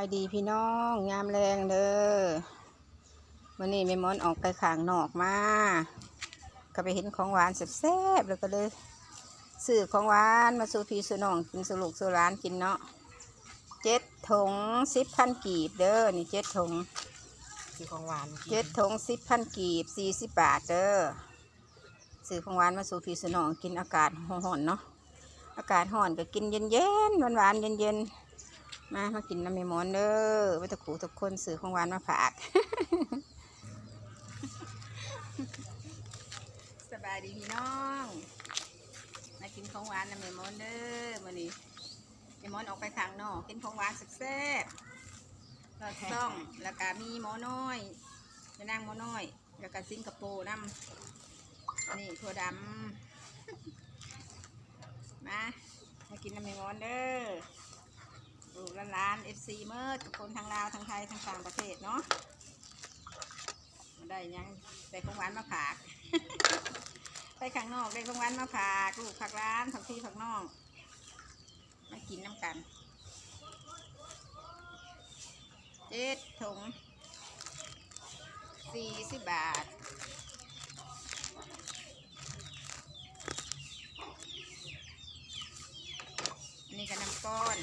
ายดีพี่น้องยามแรงเด้อวันนี้แม่มอนออกไปขางนอกมาก็ไปเห็นของหวานแซ่บๆแล้วก็เลยซื้อของหวานมาสู่พี่สู่น้องกินสู่ลูกสู่ร้านกินเนาะเจ็ดถุงสิบพันกีบเด้อนี่เจ็ดถุงคือของหวานกินเจ็ดถุงสิบพันกีบสี่สิบบาทเด้อซื้อของหวานมาสู่พี่สู่น้องกินอากาศร้อนๆเนาะอากาศร้อนก็กินเย็นๆหวานๆเย็นๆ มามากินน้ำเมมอนเด้อไว้ตะขูทุกคนซื้อของหวานมาฝากสบายดีพี่น้องมากินของหวานน้ำเมมอนเด้อวันนี้เมมอนออกไปข้างนอกกินของหวานแซ่บๆก็ซ่องแล้วก็มีหมอน้อยไปนั่งหมอน้อย แล้วก็สิงคโปร์น้ำนี่ถั่วดำมามากินน้ำเมมอนเด้อ ลูกหลานเอฟซีเมื่อทุกคนทั้งลาวทั้งไทยทั้งต่างประเทศเนาะได้ยังได้ของหวานมาฝาก ไปข้างนอกได้ของหวานมาฝากลูกผักร้านผักพี่ผักนองมากินน้ำกัน เจ็ดถุงสี่สิบบาทนนี้ก็น้ำก้อน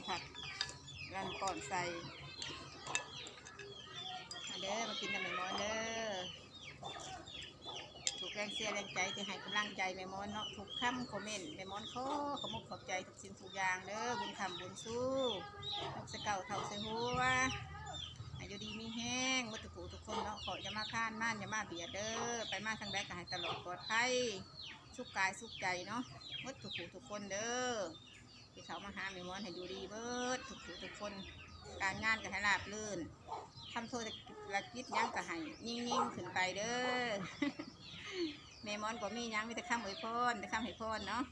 เย็นมันเย็นค่ะรันก่อนใส่เด้อมากินน้ำแม่มอนเด้อถูกแรงเสียแรงใจที่ให้กำลังใจแม่มอนเนาะถูกคำคอมเมนต์แม่มอนขอขอมกขอบใจทุกสิ่งทุกอย่างเด้อบุญคำบุญสู้ลูกสะเก่าเท่าเสหัวอายุดีมีแห้งมุตถุทุกคนเนาะขออย่ามาข้านม่านอย่ามาเบียดเด้อไปมาทางใดก็ให้ตลอดปลอดภัยสุขกายสุขใจเนาะมุตถุทุกคนเด้อ ที่เขามาหาแม่มอนให้อยู่ดีเบิดทุกทุกคน การงานก็ให้ราบรื่นทำโทษละกิจหยังก็ให้ยิ่งยิ่งๆขึ้นไปเด้อแม่มอนก็มียังมีแต่ข้ามอวยพรแต่ข้ามให้พรเนาะ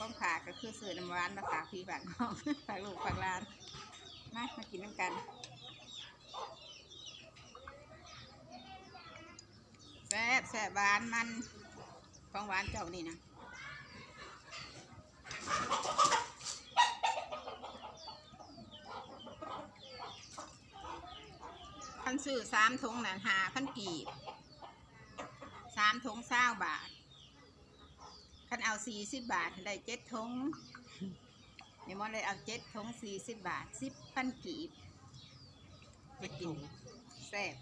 ต้องขาก็คือสื่อน้ำหวานมาฝากพี่ฝากน้องฝากลูกฝากหลานมามากินน้ำกันแซ่บแซ่บหวานมันของหวานเจ้านี่นะ พันซื้อสามถุงน่ะหาพันกีบสามถุงเศร้าบาทคันเอาสี่สิบบาทได้เจ็ดถุงเดี๋ยวมอนเลยเอาเจ็ดถุงสี่สิบบาทสิบพันกีบไปกินแซ่บ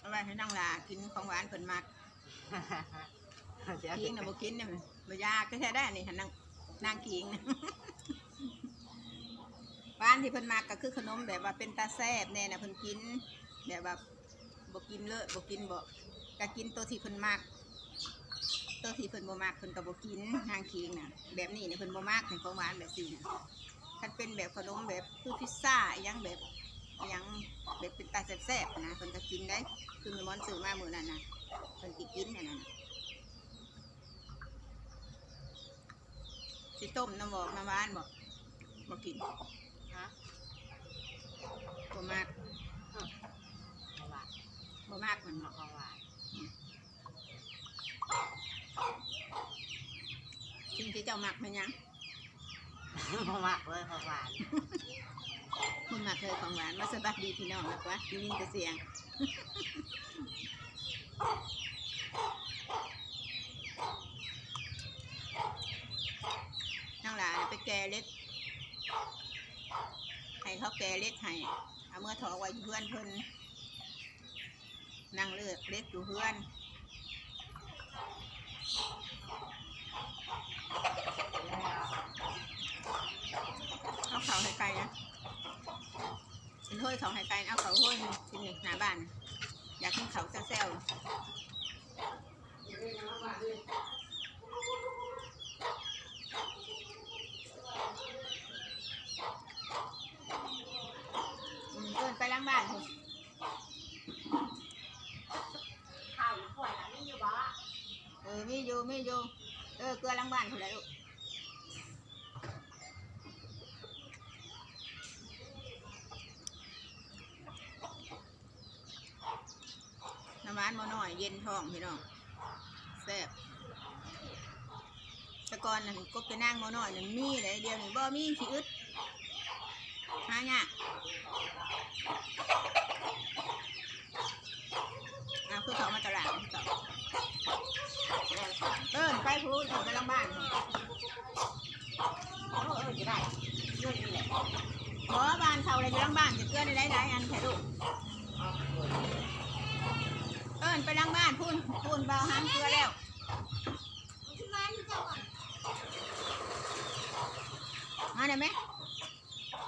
เอาไว้ให้นั่งลากินของหวานเพิ่นมักขิงนะบ่กินเนี่ยบ่ยาก็แค่ได้นี่หันนางนางขิงนะบ้านที่เพิ่นมักก็คือขนมแบบว่าเป็นตาแซ่บแน่นะเพิ่นกินแบบว่าบ่กินเลอะบ่กินบ่ก็กินตัวที่เพิ่นมักตัวที่เพิ่นบ่มักเพิ่นก็บ่กินนางขิงน่ะ แบบนี้เนี่ยเพิ่นบ่มักเป็นของหวานแบบนี้น่ะถ้าเป็นแบบขนมแบบคือพิซซ่าอหยังแบบ ยังแบบเป็นตาแซ่บๆนะเพิ่นก็กินได้คือมีมอนซื้อมามื้อนั้นน่ะเพิ่นสิกินอันนั้นน่ะสิต้มน้ำบอกน้ำหวานบอกบอกกินฮะบ่มากของหวานบ่มากเหมือนบอกของหวานสิ่งที่เจ้ามักมันยังของมากเลยของหวาน มันมักเลยของหวานมาสบักดีพี่น้องนะวะยินแต่เสียงทั้งหลายไปแกเล็กให้เขาแกเล็กให้เอาเมื่อถอไว้เพื่อนเพิ่นนั่งเลือกเล็กอยู่เพื่อนเอาเขาให้ไกลนะ ถ้วยเขาให้ไกลนะเอาเขาถ้วยหนึ่งกินหน้าบ้าน อยากกินเขาแซ่วๆอืมเดินไปล้างบ้านคุณข้าวขวดนี่อยู่บ่เออมีอยู่มีอยู่เออเกลือล้างบ้านคุณเลย ลูกหมอน้อย เย็นท้องพี่น้องแซ่บแต่ก่อนนั่นกบจะนั่งหมอน้อยนั่นมีเลยเดียวนี่บ่มีขี้อึดหายากเอาคือเขามาตลาดต่อเอิ้นไปพูดเขาไปลังบ้านพุ่นเออเออจะได้เรื่องนี้แหละขอบ้านเขาเลยอยู่ลังบ้านจะเกลือได้หลายๆอันแค่ลูก เอิ้นไปล้างบ้านพุ่นพุ่นเบาหามเกลือแล้วมาได้ไหม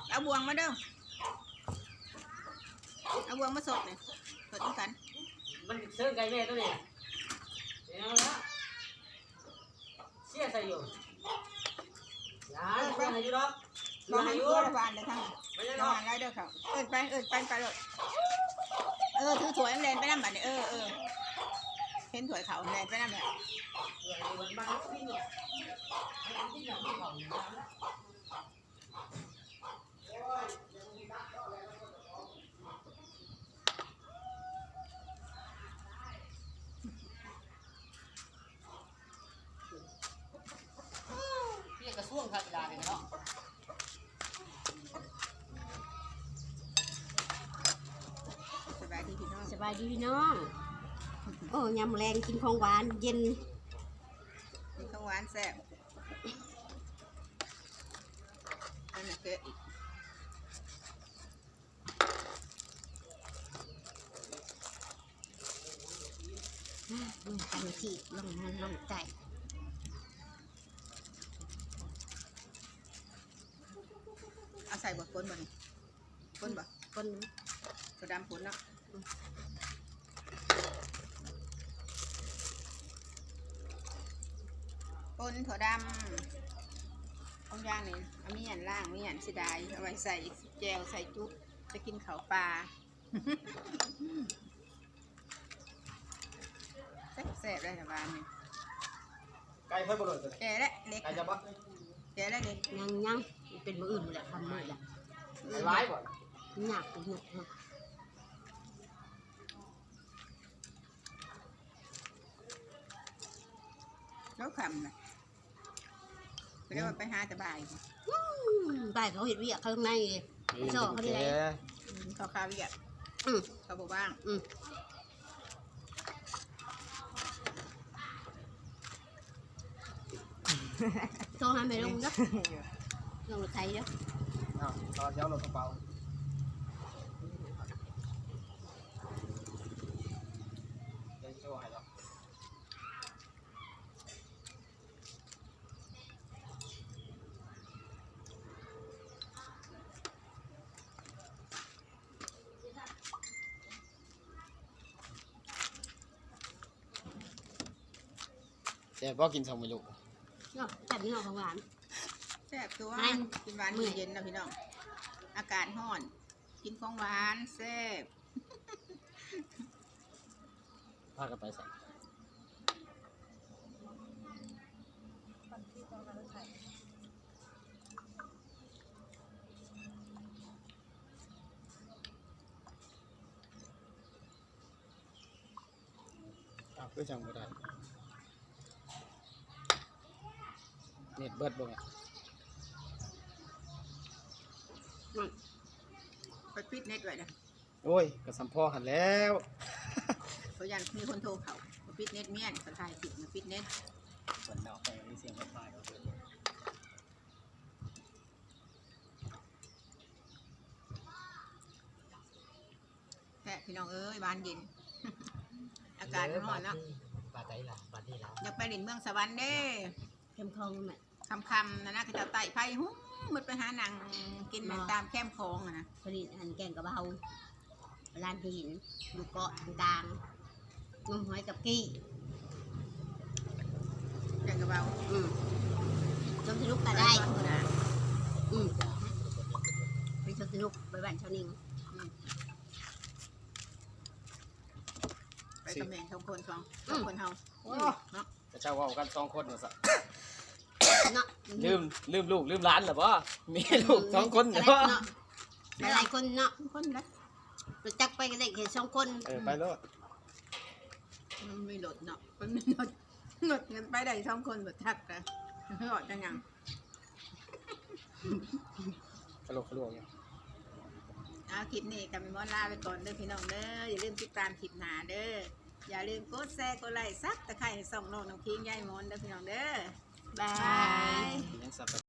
เอาบวงมาเด้อเอาบวงมาสดเลยสดด้วยกัน มันเสื้อไก่แม่ตัวนี้เดี๋ยวนะเสียใส่อยู่อย่าเสียให้อยู่ดอกบอเสียให้ให้อเกยู่ลือระบานเลยทั้งไม่ได้ระดอกบานไรเด้อเขาเอิ้นไปเอิ้นไปไปเลยเออถือถ้วยแลนไปนั่นบัดนี้เออเออ เห็นถ้วยเขาแลนไปนั่นแหละมันบังที่เนี่ยที่เนี่ยที่เขาอยู่นะเรียกกระทรวงการกีฬาเนี่ยเนาะสบายดีพี่น้อง สบายดีพี่น้อง โอ้ยำแรงกินของหวานเย็นมีข้าวหวานแซ่บอันนี้เกลืออีกอืมกันที่ลงมันลงใจเอาใส่บดก้นบ่นี่ก้นบ่คนตัวดำผลเนาะ ก้นถั่วดำของย่างนี่เอามีหยันล่างมีหยันสิดายเอาไว้ใส่แจวใส่จุ๊บจะกินข้าวปลาแซ่บๆเลยนะบ้านนี่ไก่เพิ่มบ่เลยตัวแก่และเล็กไก่จะบ่แก่และเล็กยังยังเป็นมืออื่นหมดแหละทำมือแหละร้ายบ่หนักหนักหนักแล้วคำนะ เรียกว่าไปหาแต่บ่ายอืมได้เขาเห็นวิอะข้างในชอบเขาได้ไรเขาข้าวเวียดอืม เขาบอกบ้างอืม โทรหาแม่ลงนะลงรถไทยเด้ออ้าวตอนเช้าเรากระเป๋าเดี๋ยวโชว์ให้เรา แต่บ่กินสองเมนูเนาะจัดนี่เอาของหวาน แซ่บตัวให้กินหวานเมื่อยเย็นๆนะพี่น้อง อากาศร้อน กินของหวานแซ่บพากันไปใส่อ้าวคือจังบ่ได้ เน็ตเบิดบ่แม่ไปฟิตเนสไว้นะโอ้ยก็สัมพ่อหันแล้วเขายันมีคนโทรเขามาฟิตเนสเมียนเขาถ่ายคลิปมาฟิตเนสฝนดอกไปมีเสียงไฟฟ้าก็คือแซ่บพี่น้องเอ้ยหวานเย็น อากาศร้อนเนาะบาดใจล่ะบาดนี่แล้วอยากไปหลินเมืองสวรรค์เด้เข้มข้นแม่ คำคำๆนะนะเขาจะไต่ไผ่หุ้มมันไปหาหนังกินตามแคมป์โค้งอะนะผลิตอันแกงกระเบาร้านที่หินอยู่เกาะกลางๆนุ่มหอยกับกี้แกงกระเบาอืมจมสนุกก็ได้นะอืมไปชมสนุกไปบ้านชาวนิงไปกับแม่สองคนสองสองคนเฮาเนาะจะเจ้าเว่ากันสองคนว่าซะ เนาะลืมลืมลูกลืมหลานเหรอบ่มีลูกสองคนเหรอบ่เนาะหลายๆคนเนาะคนละรู้จักไปกันได้แค่สองคนเออไปโลดมันมีรถเนาะมันมีรถรถเงินไปได้สองคนแบบทักเลยไม่ออกจังยังกระโหลกกระโหลกเนี่ยเอาคลิปนี้กับมิมอนลาไปก่อนเด้อพี่น้องเด้ออย่าลืมติดตามคลิปหน้าเด้ออย่าลืมกดแชร์กดไลค์ซับตะไคร้ให้ส่องน้องน้องคิงยายมอนเด้อพี่น้องเด้อ บายยังสับ